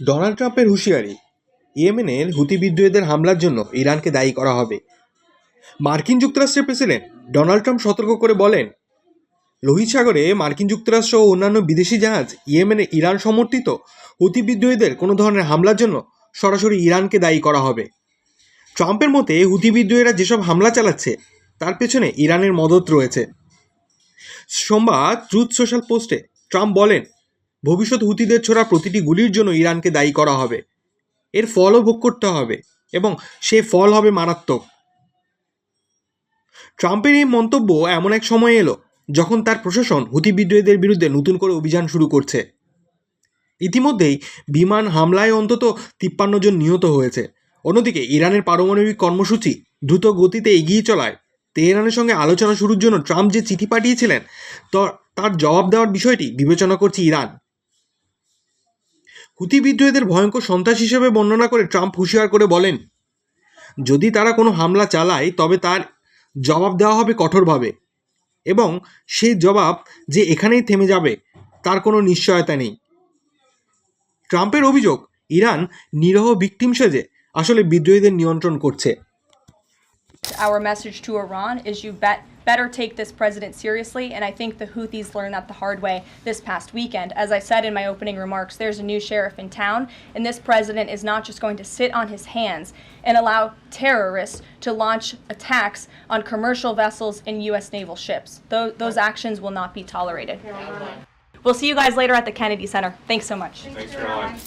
Donald ট্রাম্পের হুঁশিয়ারি, ইয়েমেনের হুতি বিদ্রোহীদের হামলার জন্য ইরানকে দায়ী করা হবে। মার্কিন যুক্তরাষ্ট্রের প্রেসিডেন্ট ডোনাল্ড ট্রাম্প সতর্ক করে বলেন, লোহিত সাগরে মার্কিন যুক্তরাষ্ট্র ও অন্যান্য বিদেশি জাহাজ ইয়েমেনে ইরান সমর্থিত হুতি বিদ্রোহীদের কোনো ধরনের হামলার জন্য সরাসরি ইরানকে দায়ী করা হবে। ট্রাম্পের মতে, হুতি বিদ্রোহীরা যেসব হামলা চালাচ্ছে, তার পেছনে ইরানের মদত রয়েছে। সোমবার ট্রুথ সোশ্যাল পোস্টে ট্রাম্প বলেন ভবিষ্যৎ হুতিদের ছোড়া প্রতিটি গুলির জন্য ইরানকে দায়ী করা হবে। এর ফলও ভোগ করতে হবে এবং সে ফল হবে মারাত্মক। ট্রাম্পের এই মন্তব্য এমন এক সময় এলো যখন তার প্রশাসন হুতি বিদ্রোহীদের বিরুদ্ধে নতুন করে অভিযান শুরু করছে। ইতিমধ্যেই বিমান হামলায় অন্তত তিপ্পান্ন জন নিহত হয়েছে। অন্যদিকে ইরানের পারমাণবিক কর্মসূচি দ্রুত গতিতে এগিয়ে চলায়। তেহরানের সঙ্গে আলোচনা শুরুর জন্য ট্রাম্প যে চিঠি পাঠিয়েছিলেন তার জবাব দেওয়ার বিষয়টি বিবেচনা করছে ইরান। হুতি বিদ্রোহীদের ভয়ঙ্কর সন্ত্রাস হিসেবে বর্ণনা করে ট্রাম্প হুঁশিয়ার করে বলেন যদি তারা কোনো হামলা চালায় তবে তার জবাব দেওয়া হবে কঠোরভাবে এবং সেই জবাব যে এখানেই থেমে যাবে তার কোনো নিশ্চয়তা নেই। ট্রাম্পের অভিযোগ ইরান নিরহ ভিকটিম সেজে আসলে বিদ্রোহীদের নিয়ন্ত্রণ করছে। Our message to Iran is you bet, better take this president seriously, and I think the Houthis learned that the hard way this past weekend. As I said in my opening remarks, there's a new sheriff in town, and this president is not just going to sit on his hands and allow terrorists to launch attacks on commercial vessels and U.S. naval ships. Those, those actions will not be tolerated. We'll see you guys later at the Kennedy Center. Thanks so much. Thanks, Caroline.